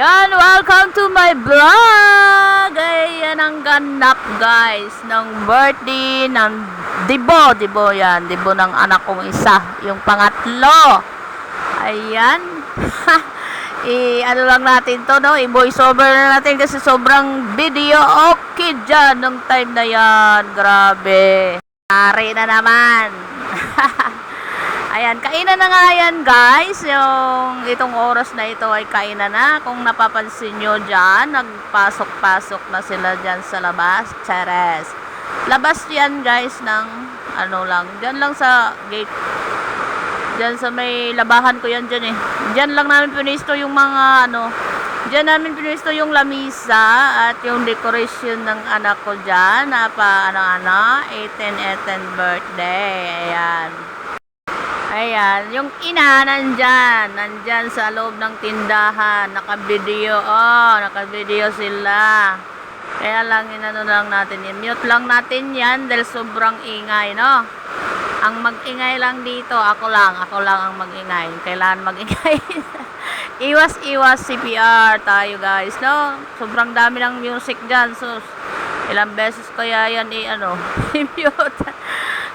Ayan, welcome to my vlog! Ayan ang ganap guys ng birthday ng Dibo. Dibo yan, Dibo ng anak kong isa. Yung pangatlo. Ayan. I, ano lang natin to, no? I-voice over na natin kasi sobrang video okay dyan nung time na yan. Grabe. Ari na naman. Ayan, kainan na nga yan guys. Yung itong oras na ito ay kainan na. Kung napapansin nyo dyan, nagpasok-pasok na sila dyan sa labas. Cheres. Labas yan guys ng ano lang. Dyan lang sa gate. Dyan sa may labahan ko yan dyan eh. Dyan lang namin pinisto yung mga ano. Dyan namin pinisto yung lamisa at yung decoration ng anak ko dyan. Na pa ano-ano. 18-18 birthday. Ayan. Ayan, yung ina nandyan, nandyan sa loob ng tindahan, naka-video, oh, naka-video sila. Kaya lang, inano lang natin, i-mute lang natin yan dahil sobrang ingay, no? Ang mag-ingay lang dito, ako lang, ako lang ang mag-ingay. Kailangan mag-ingay. Iwas-iwas CPR tayo guys, no? Sobrang dami ng music dyan, sus. Ilang beses kaya yan i-ano, i-mute.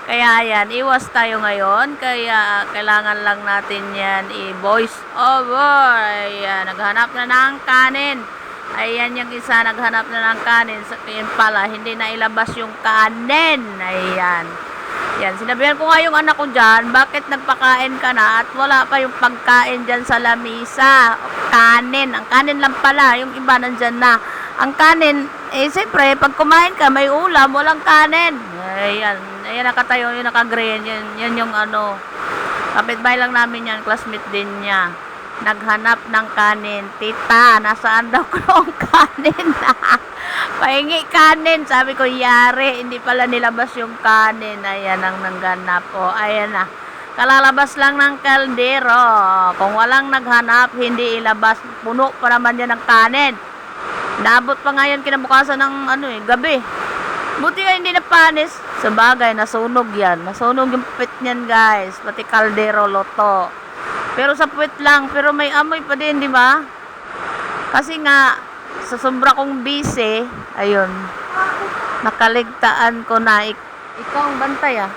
Kaya yan, iwas tayo ngayon. Kaya kailangan lang natin yan i-voice over. Ayan, naghanap na ng kanin. Ayan yung isa, naghanap na ng kanin. Sabihin pala, hindi na ilabas yung kanin. Ayan. Yan, sinabihan ko nga yung anak ko dyan, bakit nagpakain ka na at wala pa yung pagkain dyan sa lamisa. Kanin, ang kanin lang pala, yung iba nandyan na. Ang kanin, eh siyempre, pag kumain ka, may ulam, walang kanin. Ayan, ayan nakatayo, yung naka-green, yun, yun yung ano, kapitbahay lang namin yan, classmate din niya. Naghanap ng kanin. Tita, nasaan daw ko ang kanin? Pahingi kanin. Sabi ko, yari. Hindi pala nilabas yung kanin. Ayan ang nangganap. O, ayan na. Kalalabas lang ng kaldero. Kung walang naghanap, hindi ilabas. Puno pa naman yan ng kanin. Naabot pa nga yan kinabukasan ng ano eh, gabi. Buti nga hindi napanis. Sa bagay, nasunog yan. Nasunog yung pit niyan guys. Pati kaldero, loto. Pero sa puwit lang, pero may amoy pa din, di ba? Kasi nga, sa sombra kong busy, ayun, nakaligtaan ko na, ik ikaw ang bantay ah.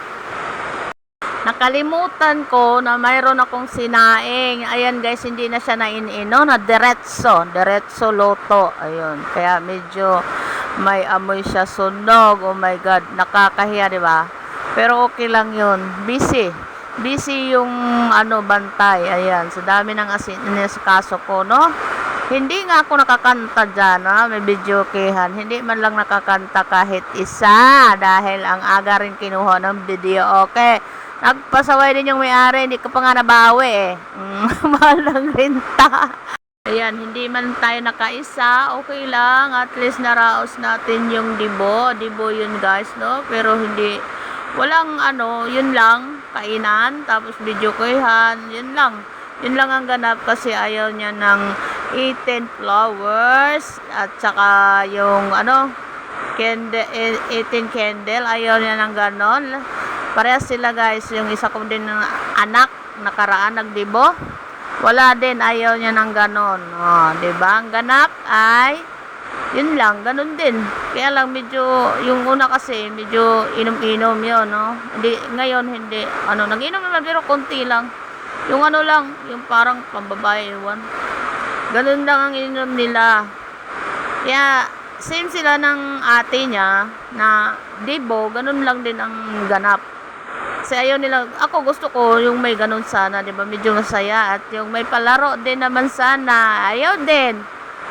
Nakalimutan ko na mayroon akong sinaing. Ayan guys, hindi na siya nainino, na diretso, diretso loto. Ayun, kaya medyo may amoy siya sunog. Oh my God, nakakahiya, di ba? Pero okay lang yun. Busy. Busy yung ano bantay. Ayan sa dami ng asin kaso ko no? Hindi nga ako nakakanta dyan ha? may video kehan hindi man lang nakakanta kahit isa dahil ang aga rin kinuha ng video. Okay. Nagpasaway din yung may-ari. Hindi ko pa nga nabawi eh. Mm, mahal ng renta Ayan, hindi man tayo nakaisa, okay lang. At least naraos natin yung dibo. Dibo yun guys, no? Pero hindi, walang ano, yun lang, kainan, tapos video kuhan, yun lang. Yun lang ang ganap kasi ayaw niya ng 18 flowers at saka yung ano, candle, 18 candle, ayaw niya ng ganon. Parehas sila guys, yung isa ko din ng anak, nakaraan nagdibo. Wala din, ayaw niya ng ganon. Oh, 'di ba? Ang ganap ay yun lang, ganun din. Kaya lang medyo, yung una kasi, medyo inom-inom yun, no? Hindi, ngayon, hindi. Ano, nag-inom naman, pero konti lang. Yung ano lang, yung parang pambabae, ewan. Ganun lang ang inom nila. Kaya, same sila ng ate niya, na Debo, ganun lang din ang ganap. Kasi ayaw nila, ako gusto ko yung may ganun sana, di ba? Medyo masaya. At yung may palaro din naman sana, ayaw din.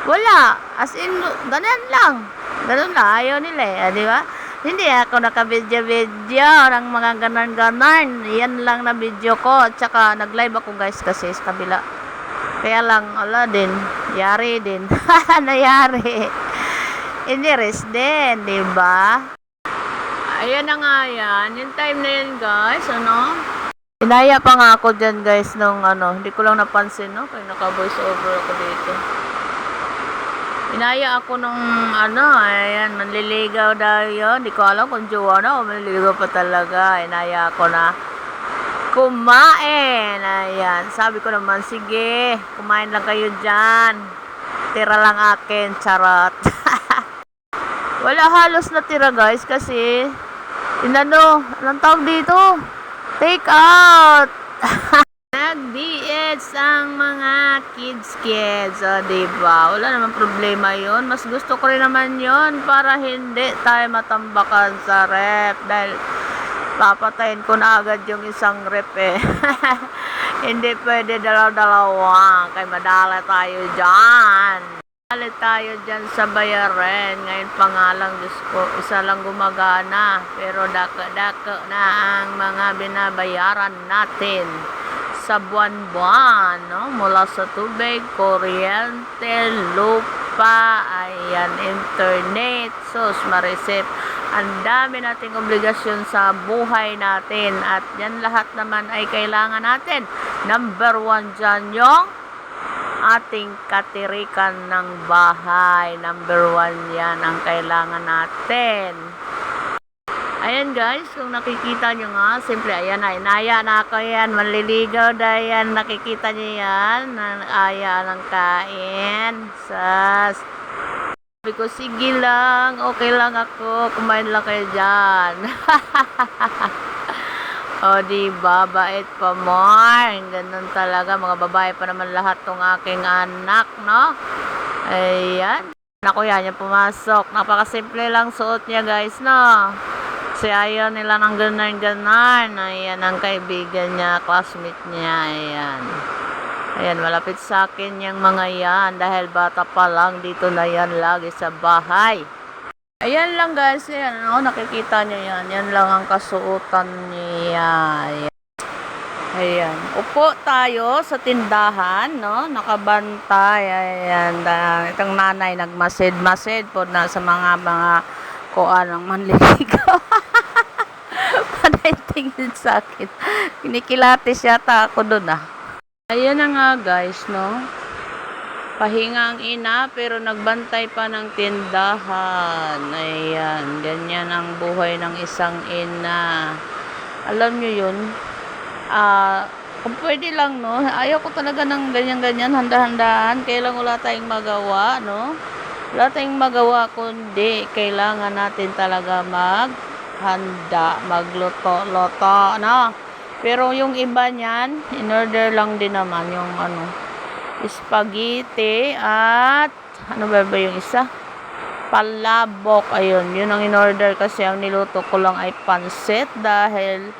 Wala. As in, ganun lang. Ganun lang. Ayaw nila eh. Di ba? Hindi ako naka-video-video ng mga ganon-ganon. Yan lang na video ko. At saka, nag-live ako guys kasi sa kabila. Kaya lang, ala din. Yari din. Nayari. Hindi res din. Di ba? Ayan na nga yan. Yung time na yan guys. Ano? Inaya pa nga ako dyan guys nung ano. Hindi ko lang napansin no. Kaya naka-voice over ako dito. Inaya ako nung ano, ayan, manliligaw daw yun. Hindi ko alam kung jowa na o manliligaw pa talaga. Inaya ako na kumain. Ayan, sabi ko naman, sige, kumain lang kayo dyan. tira lang akin, charot. Wala halos na tira guys kasi inano, anong tawag dito? Take out! Nag-DH ang mga kids kids, o diba? Wala naman problema yon Mas gusto ko rin naman yon para hindi tayo matambakan sa rep dahil papatayin ko na agad yung isang rep eh. hindi pwede dalaw-dalawa kay madala tayo dyan. Madala tayo dyan sa bayaran. Ngayon pa nga lang, Diyos ko, isa lang gumagana. Pero dako-dako na ang mga binabayaran natin sa buwan-buwan, no? Mula sa tubig, kuryente, lupa, ayan, internet, sus, marisip. Ang dami nating obligasyon sa buhay natin at yan lahat naman ay kailangan natin. Number one dyan yung ating katirikan ng bahay. Number one yan ang kailangan natin. Ayan guys, kung nakikita nyo nga, simple, ayan na, inaya na ako yan, manliligaw na yan, nakikita nyo yan, na aya ng kain, sas. Sabi ko, sige lang, okay lang ako, kumain lang kayo dyan. o, diba, bait pa more, ganun talaga, mga babae pa naman lahat tong aking anak, no? Ayan. Ako yan, yung pumasok. Napakasimple lang suot niya, guys, no? Kasi ayaw nila ng ganan-ganan. Ayan, ang kaibigan niya, classmate niya. Ayan. Ayan, malapit sa akin yung mga yan. Dahil bata pa lang, dito na yan lagi sa bahay. Ayan lang guys, ayan, ano, nakikita niyo yan. Yan lang ang kasuotan niya. Ayan. Ayan. Upo tayo sa tindahan, no? Nakabantay. Ayan. Itong nanay nagmasid-masid po na sa mga mga kuan ng manliligaw. Panay tingin sa akin. Kinikilatis yata ako dun ah. Ayan na nga guys, no? Pahinga ang ina pero nagbantay pa ng tindahan. Ayan, ganyan ang buhay ng isang ina. Alam nyo yun? Ah, kung pwede lang, no? Ayaw ko talaga ng ganyan-ganyan, handa-handaan. Kailang wala tayong magawa, no? Wala tayong magawa kundi kailangan natin talaga maghanda, magluto-loto, no? Pero yung iba niyan, in order lang din naman yung ano, spaghetti at ano ba ba yung isa? Palabok. Ayun, yun ang in-order kasi ang niluto ko lang ay pansit dahil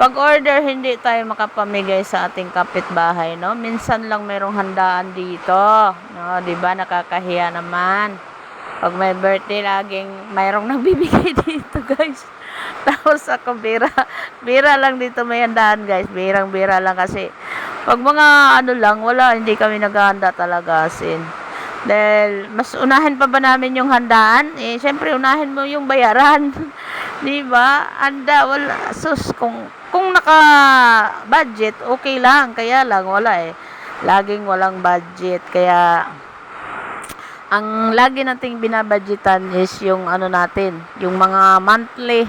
pag order hindi tayo makapamigay sa ating kapitbahay, no? Minsan lang merong handaan dito, no? 'Di ba nakakahiya naman. Pag may birthday laging mayroong nagbibigay dito, guys. Tapos ako bira, bira lang dito may handaan, guys. Birang-bira lang kasi pag mga ano lang, wala, hindi kami naghahanda talaga sin. Dahil, mas unahin pa ba namin yung handaan? Eh, syempre, unahin mo yung bayaran. Di ba? Handa, wala. Sus, kung, kung naka-budget, okay lang. Kaya lang, wala eh. Laging walang budget. Kaya, ang lagi nating binabudgetan is yung ano natin, yung mga monthly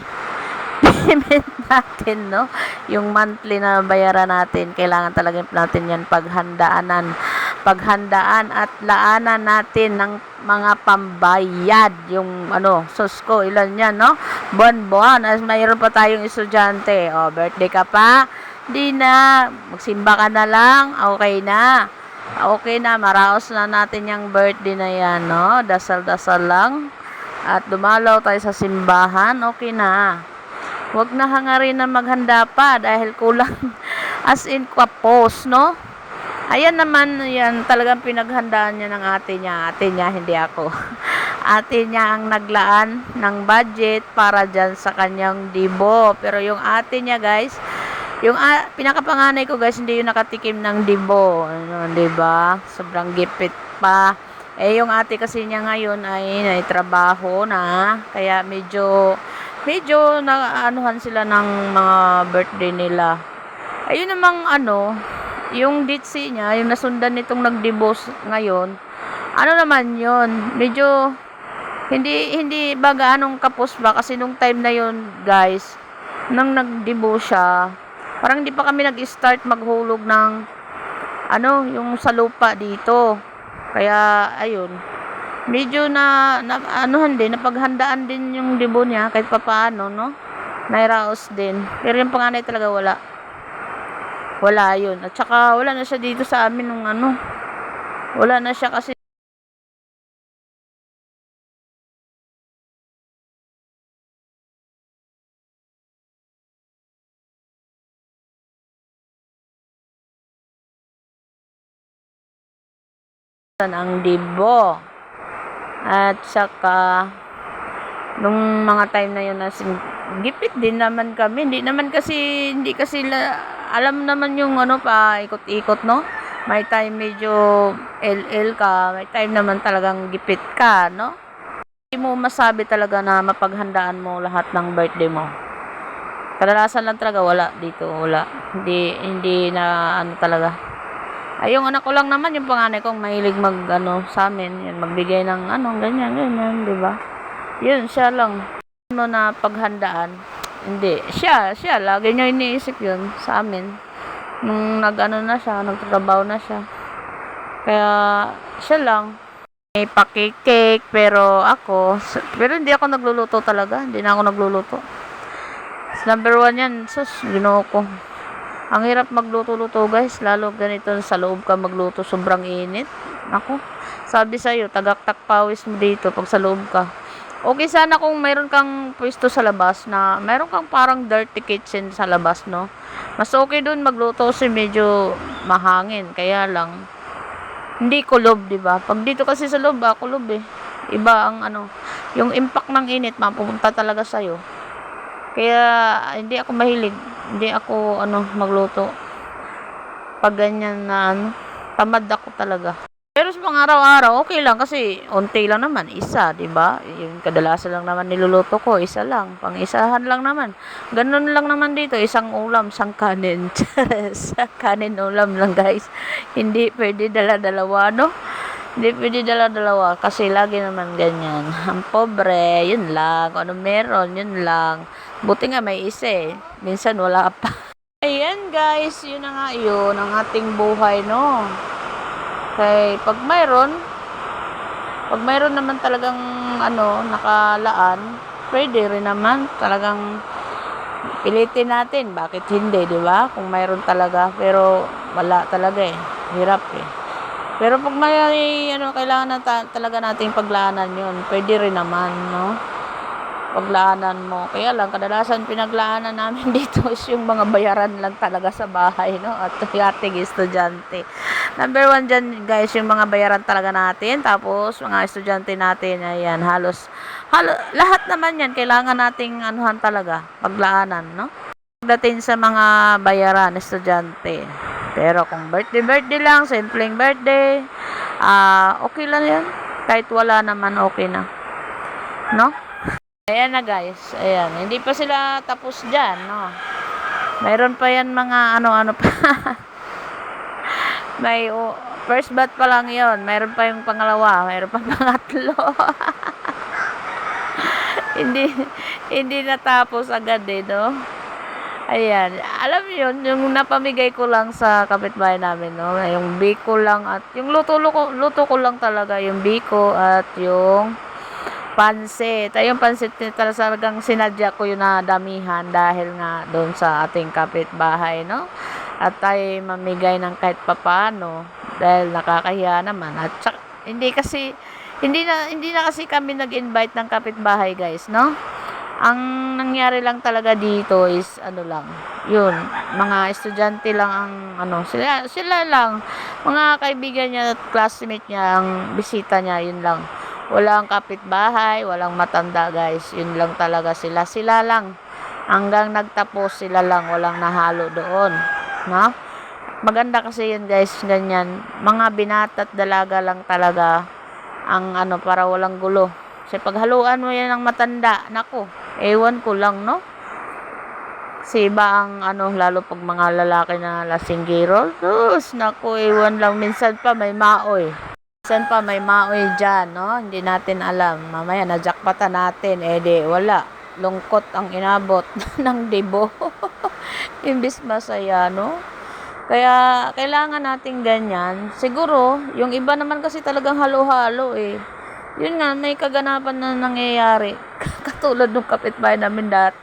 payment natin, no? Yung monthly na bayaran natin, kailangan talaga natin yan paghandaanan, paghandaan at laanan natin ng mga pambayad, yung ano, susko, ilan yan, no? Buwan-buwan, as mayroon pa tayong estudyante, o, birthday ka pa, di na, magsimba ka na lang, okay na. Okay na, maraos na natin yung birthday na yan, no? Dasal-dasal lang. At dumalaw tayo sa simbahan, okay na. Huwag na hangarin na maghanda pa dahil kulang as in kapos, no? Ayan naman, yan talagang pinaghandaan niya ng ate niya. Ate niya, hindi ako. Ate niya ang naglaan ng budget para dyan sa kanyang dibo. Pero yung ate niya, guys, yung ah, pinakapanganay ko, guys, hindi yung nakatikim ng dibo. Ano, ba? Sobrang gipit pa. Eh, yung ate kasi niya ngayon ay naitrabaho na. Kaya medyo medyo naanuhan sila ng mga birthday nila. Ayun namang ano, yung ditsi niya, yung nasundan nitong nagdibos ngayon, ano naman yun, medyo hindi hindi ba gaanong kapos ba kasi nung time na yun guys nang nagdibo siya parang hindi pa kami nag-start maghulog ng ano yung sa lupa dito Kaya, ayun. Medyo na, na anuhan din, napaghandaan din yung debo niya kahit papaano, no? Nairaos din. Pero yung panganay talaga wala. Wala yun. At saka, wala na siya dito sa amin nung ano. Wala na siya kasi ang dibo. At saka, nung mga time na yun sin- gipit din naman kami. Hindi naman kasi, hindi kasi la, alam naman yung ano pa, ikot-ikot, no? May time medyo LL ka, may time naman talagang gipit ka, no? Hindi mo masabi talaga na mapaghandaan mo lahat ng birthday mo. Kadalasan lang talaga wala dito, wala. Hindi, hindi na ano talaga. Ay, yung anak ko lang naman, yung panganay kong mahilig mag, ano, sa amin, yan, magbigay ng, ano, ganyan, ganyan, di ba? Yun, siya lang. Ano na paghandaan, hindi. Siya, siya, lagi niya iniisip yun sa amin. Nung nag-ano na siya, nagtatrabaho na siya. Kaya, siya lang. May pakikake, pero ako, pero hindi ako nagluluto talaga. Hindi na ako nagluluto. Number one yan, sus, ginoo ko. Ang hirap magluto-luto guys, lalo ganito sa loob ka magluto, sobrang init. Ako, sabi sa'yo, tagaktak pawis mo dito pag sa loob ka. Okay sana kung mayroon kang pwesto sa labas na mayroon kang parang dirty kitchen sa labas, no? Mas okay dun magluto kasi medyo mahangin, kaya lang hindi kulob, di ba? Pag dito kasi sa loob, ah, kulob eh. Iba ang ano, yung impact ng init mapupunta talaga sa'yo. Kaya hindi ako mahilig, hindi ako ano magluto. Pag ganyan na ano, tamad ako talaga. Pero sa mga araw-araw, okay lang kasi unti lang naman, isa, 'di ba? Yung kadalasan lang naman niluluto ko, isa lang, pang-isahan lang naman. Ganun lang naman dito, isang ulam, isang kanin. Chares, kanin ulam lang, guys. Hindi pwede dala-dalawa, no? Hindi pwede dala-dalawa kasi lagi naman ganyan. Ang pobre, yun lang. Ano meron, yun lang. Buti nga may isa eh. Minsan wala pa. Ayan guys, yun na nga yun. Ang ating buhay, no? Kay pag mayroon, pag mayroon naman talagang ano, nakalaan, pwede rin naman talagang pilitin natin. Bakit hindi, di ba? Kung mayroon talaga. Pero wala talaga eh. Hirap eh. Pero pag may ano, kailangan na ta- talaga nating paglaanan yun, pwede rin naman, no? Paglaanan mo. Kaya lang, kadalasan pinaglaanan namin dito is yung mga bayaran lang talaga sa bahay, no? At yung ating estudyante. Number one dyan, guys, yung mga bayaran talaga natin. Tapos, mga estudyante natin, ayan, halos, halo, lahat naman yan, kailangan nating anuhan talaga, paglaanan, no? Pagdating sa mga bayaran, estudyante. Pero kung birthday-birthday lang, simpleng birthday, ah okay lang yan. Kahit wala naman, okay na. No? Ayan na guys, ayan. Hindi pa sila tapos dyan, no? Mayroon pa yan mga ano-ano pa. May oh, first bat pa lang yon Mayroon pa yung pangalawa, mayroon pa pangatlo. hindi hindi natapos agad eh, no? Ayan. Alam yun, yung napamigay ko lang sa kapitbahay namin, no? Yung biko lang at yung luto, luto, luto ko lang talaga, yung biko at yung pansit. Ay, yung pansit talagang sinadya ko yung nadamihan dahil nga doon sa ating kapitbahay, no? At ay mamigay ng kahit papano dahil nakakahiya naman. At saka, hindi kasi hindi na hindi na kasi kami nag-invite ng kapitbahay, guys, no? Ang nangyari lang talaga dito is ano lang, yun, mga estudyante lang ang ano, sila, sila lang, mga kaibigan niya at classmate niya ang bisita niya, yun lang. Walang kapitbahay, walang matanda guys, yun lang talaga sila, sila lang. Hanggang nagtapos sila lang, walang nahalo doon. No? Maganda kasi yun guys, ganyan. Mga binata at dalaga lang talaga ang ano, para walang gulo. Kasi paghaluan mo yan ng matanda, nako, ewan ko lang, no? Kasi iba ang ano, lalo pag mga lalaki na lasinggero, sus, nako, ewan lang. Minsan pa may maoy. Minsan pa may maoy dyan, no? Hindi natin alam. Mamaya, najakpatan natin, eh di, wala. Lungkot ang inabot ng debo. Imbis masaya, no? Kaya, kailangan natin ganyan. Siguro, yung iba naman kasi talagang halo-halo eh. Yun nga, may kaganapan na nangyayari. Katulad ng kapitbahay namin dati.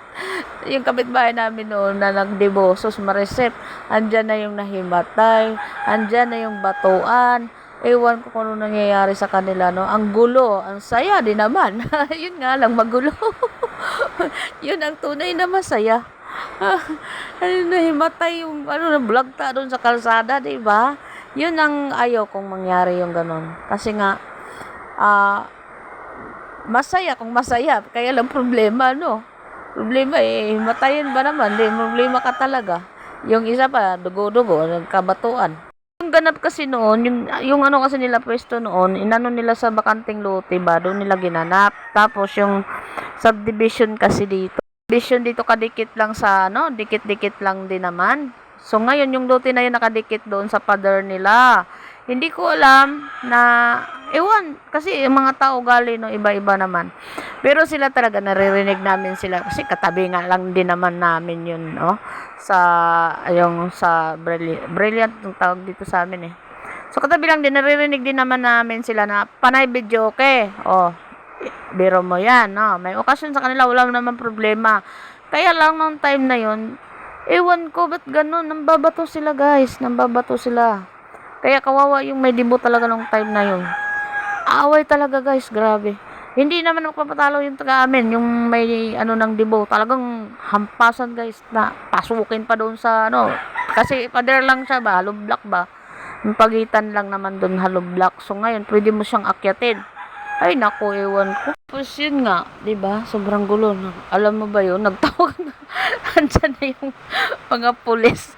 Yung kapitbahay namin noon na nagdebosos, maresep. Andyan na yung nahimatay. Andyan na yung batuan. Ewan ko kung ano nangyayari sa kanila, no? Ang gulo, ang saya din naman. Yun nga lang, magulo. Yun ang tunay na masaya. ano, nahimatay yung, ano, nablagta doon sa kalsada, di ba? Yun ang ayaw kong mangyari yung ganun. Kasi nga, ah, masaya kung masaya. Kaya lang problema, no? Problema eh, himatayin ba naman? Di, problema ka talaga. Yung isa pa, dugo-dugo, nagkabatuan. Yung ganap kasi noon, yung, yung ano kasi nila pwesto noon, inano nila sa bakanting lote ba, doon nila ginanap. Tapos yung subdivision kasi dito. Subdivision dito kadikit lang sa ano, dikit-dikit lang din naman. So ngayon yung lote na yun nakadikit doon sa pader nila. Hindi ko alam na, ewan, kasi yung mga tao gali no, iba-iba naman. Pero sila talaga, naririnig namin sila, kasi katabi nga lang din naman namin yun, no? Sa, yung, sa Brilliant, Brilliant, yung tawag dito sa amin eh. So, katabi lang din, naririnig din naman namin sila na, panay video, okay? Oh, biro mo yan, no? May okasyon sa kanila, wala naman problema. Kaya lang, nung time na yun, ewan ko, ba't ganun? Nambabato sila, guys. Nambabato sila. Kaya kawawa yung may dibo talaga nung time na yun. Away talaga guys, grabe. Hindi naman magpapatalo yung taga amin, yung may ano ng dibo. Talagang hampasan guys na pasukin pa doon sa ano. Kasi pader lang siya ba, hollow block ba. Yung pagitan lang naman doon hollow block. So ngayon, pwede mo siyang akyatin. Ay nako, ewan ko. Tapos yun nga, 'di ba? Sobrang gulo. Alam mo ba 'yun? Nagtawag na. Andyan na yung mga pulis.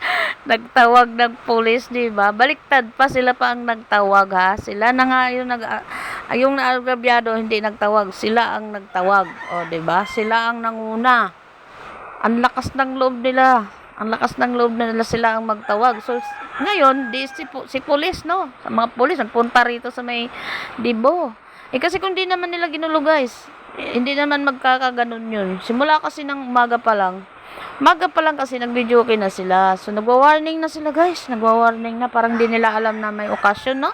Nagtawag ng pulis, 'di ba? Baliktad pa sila pa ang nagtawag ha. Sila na nga yung nag ah, yung naagrabyado hindi nagtawag, sila ang nagtawag. O, 'di ba? Sila ang nanguna. Ang lakas ng loob nila. Ang lakas ng loob nila sila ang magtawag. So, ngayon, di si, si pulis, no? Sa mga pulis, nagpunta rito sa may dibo. Eh, kasi kung di naman nila ginulo, guys, eh, hindi naman magkakaganon yun. Simula kasi ng umaga pa lang, umaga pa lang kasi nag-video okay na sila. So, nagwa-warning na sila, guys. Nagwa-warning na. Parang di nila alam na may okasyon, no?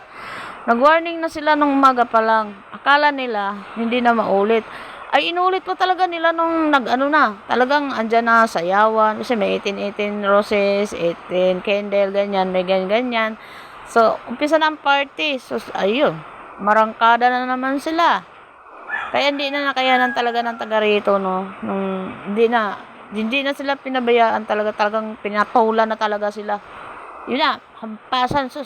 Nag-warning na sila nung umaga pa lang. Akala nila, hindi na maulit. Ay, inulit pa talaga nila nung nag-ano na. Talagang andyan na sayawan. Kasi may 18-18 roses, 18 candle, ganyan, may ganyan-ganyan. So, umpisa na ang party. So, ayun. Marangkada na naman sila. Kaya hindi na nakayanan talaga ng taga rito, no? Nung, hindi na, hindi na sila pinabayaan talaga. Talagang pinatulan na talaga sila. Yun na, hampasan. Sus,